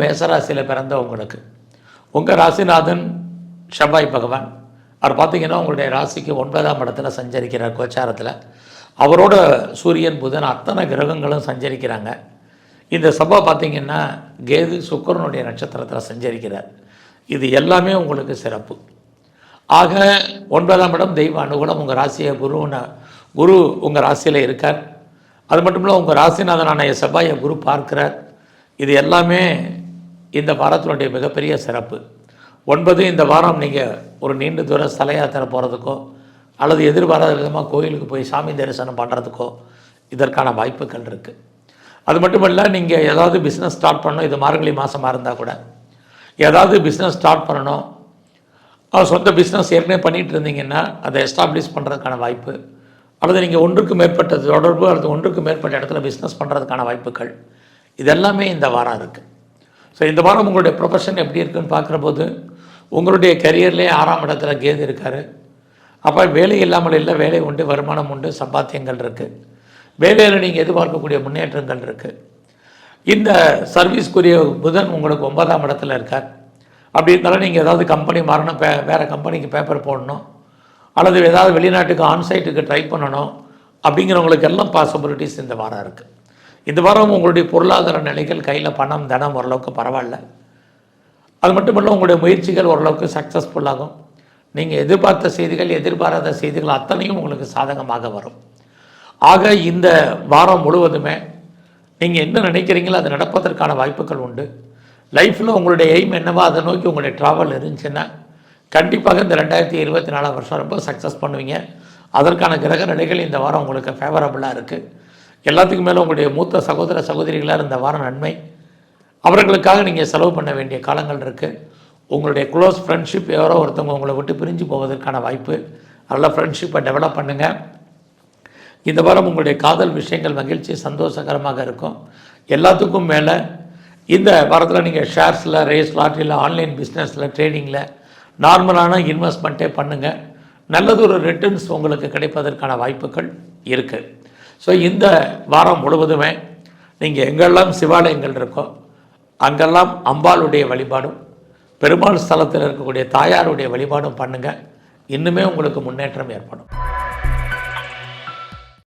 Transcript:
மேசராசியில் பிறந்த உங்களுக்கு. உங்கள் ராசிநாதன் செவ்வாய் பகவான். அவர் பார்த்தீங்கன்னா உங்களுடைய ராசிக்கு ஒன்பதாம் இடத்துல சஞ்சரிக்கிறார் கோச்சாரத்தில். அவரோட சூரியன் புதன் அத்தனை கிரகங்களும் சஞ்சரிக்கிறாங்க. இந்த செவ்வாய் பார்த்தீங்கன்னா கேது சுக்கரனுடைய நட்சத்திரத்தில் சஞ்சரிக்கிறார். இது எல்லாமே உங்களுக்கு சிறப்பு. ஆக ஒன்பதாம் இடம் தெய்வ அனுகூலம். உங்கள் ராசியை குருன்னு குரு உங்கள் ராசியில் இருக்கார். அது மட்டும் இல்லை உங்கள் ராசிநாதனான செவ்வாயை குரு பார்க்கிறார். இது எல்லாமே இந்த வாரத்தினுடைய மிகப்பெரிய சிறப்பு. ஒன்பது இந்த வாரம் நீங்கள் ஒரு நீண்ட தூர ஸ்தல யாத்திரை போகிறதுக்கோ அல்லது எதிர்பாராத விதமாக கோயிலுக்கு போய் சாமி தரிசனம் பண்ணுறதுக்கோ இதற்கான வாய்ப்புகள் இருக்குது அது மட்டும் இல்லை நீங்கள் ஏதாவது பிஸ்னஸ் ஸ்டார்ட் பண்ணணும் இது மார்கழி மாதமாக இருந்தால் கூட. ஏதாவது பிஸ்னஸ் ஸ்டார்ட் பண்ணணும். சொந்த பிஸ்னஸ் ஏற்கனவே பண்ணிகிட்டு இருந்தீங்கன்னா அதை எஸ்டாப்ளிஷ் பண்ணுறதுக்கான வாய்ப்பு. அல்லது நீங்கள் ஒன்றுக்கு மேற்பட்ட தொடர்பு அல்லது ஒன்றுக்கு மேற்பட்ட இடத்துல பிஸ்னஸ் பண்ணுறதுக்கான வாய்ப்புகள். இதெல்லாமே இந்த வாரம் இருக்குது ஸோ இந்த வாரம் உங்களுடைய ப்ரொஃபஷன் எப்படி இருக்குன்னு பார்க்குற போது உங்களுடைய கரியர்லேயே ஆறாம் இடத்துல கேது இருக்கார். அப்போ வேலை இல்லாமல் இல்லை வேலை உண்டு வருமானம் உண்டு சம்பாத்தியங்கள் இருக்குது வேலையில் நீங்கள் எதிர்பார்க்கக்கூடிய முன்னேற்றங்கள் இருக்குது இந்த சர்வீஸ்க்குரிய புதன் உங்களுக்கு ஒன்பதாம் இடத்துல இருக்கார். அப்படி இருந்தாலும் நீங்கள் ஏதாவது கம்பெனி மாறணும் பே வேறு கம்பெனிக்கு பேப்பர் போடணும் அல்லது ஏதாவது வெளிநாட்டுக்கு ஆன்சைட்டுக்கு ட்ரை பண்ணணும் அப்படிங்கிறவங்களுக்கு எல்லாம் பாசிபிலிட்டிஸ் இந்த வாரம் இருக்குது இந்த வாரம் உங்களுடைய பொருளாதார நிலைகள் கையில் பணம் தனம் ஓரளவுக்கு பரவாயில்ல. அது மட்டும் இல்லை உங்களுடைய முயற்சிகள் ஓரளவுக்கு சக்ஸஸ்ஃபுல்லாகும் நீங்கள் எதிர்பார்த்த செய்திகள் எதிர்பாராத செய்திகள் அத்தனையும் உங்களுக்கு சாதகமாக வரும். ஆக இந்த வாரம் முழுவதுமே நீங்கள் என்ன நினைக்கிறீங்களோ அது நடப்பதற்கான வாய்ப்புகள் உண்டு. லைஃப்பில் உங்களுடைய எய்ம் என்னவோ அதை நோக்கி உங்களுடைய ட்ராவல் இருந்துச்சுன்னா கண்டிப்பாக இந்த ரெண்டாயிரத்தி இருபத்தி நாலாம் வருஷம் ரொம்ப சக்ஸஸ் பண்ணுவீங்க. அதற்கான கிரக நிலைகள் இந்த வாரம் உங்களுக்கு ஃபேவரபுளாக இருக்குது எல்லாத்துக்கும் மேலே உங்களுடைய மூத்த சகோதர சகோதரிகளால் இந்த வார நன்மை. அவர்களுக்காக நீங்கள் செலவு பண்ண வேண்டிய காலங்கள் இருக்குது உங்களுடைய க்ளோஸ் ஃப்ரெண்ட்ஷிப் யாரோ ஒருத்தவங்க உங்களை விட்டு பிரிஞ்சு போவதற்கான வாய்ப்பு. நல்ல ஃப்ரெண்ட்ஷிப்பை டெவலப் பண்ணுங்கள் இந்த வாரம் உங்களுடைய காதல் விஷயங்கள் மகிழ்ச்சி சந்தோஷகரமாக இருக்கும். எல்லாத்துக்கும் மேலே இந்த வாரத்தில் நீங்கள் ஷேர்ஸில் ரேஸ் லாட்ரியில் ஆன்லைன் பிஸ்னஸில் ட்ரேடிங்கில் நார்மலான இன்வெஸ்ட்மெண்ட்டே பண்ணுங்கள் நல்லதொரு ரிட்டர்ன்ஸ் உங்களுக்கு கிடைப்பதற்கான வாய்ப்புகள் இருக்குது ஸோ இந்த வாரம் முழுவதுமே நீங்கள் எங்கெல்லாம் சிவாலயங்கள் இருக்கோ அங்கெல்லாம் அம்பாளுடைய வழிபாடும் பெருமாள் ஸ்தலத்தில் இருக்கக்கூடிய தாயாருடைய வழிபாடும் பண்ணுங்கள் இன்னுமே உங்களுக்கு முன்னேற்றம் ஏற்படும்.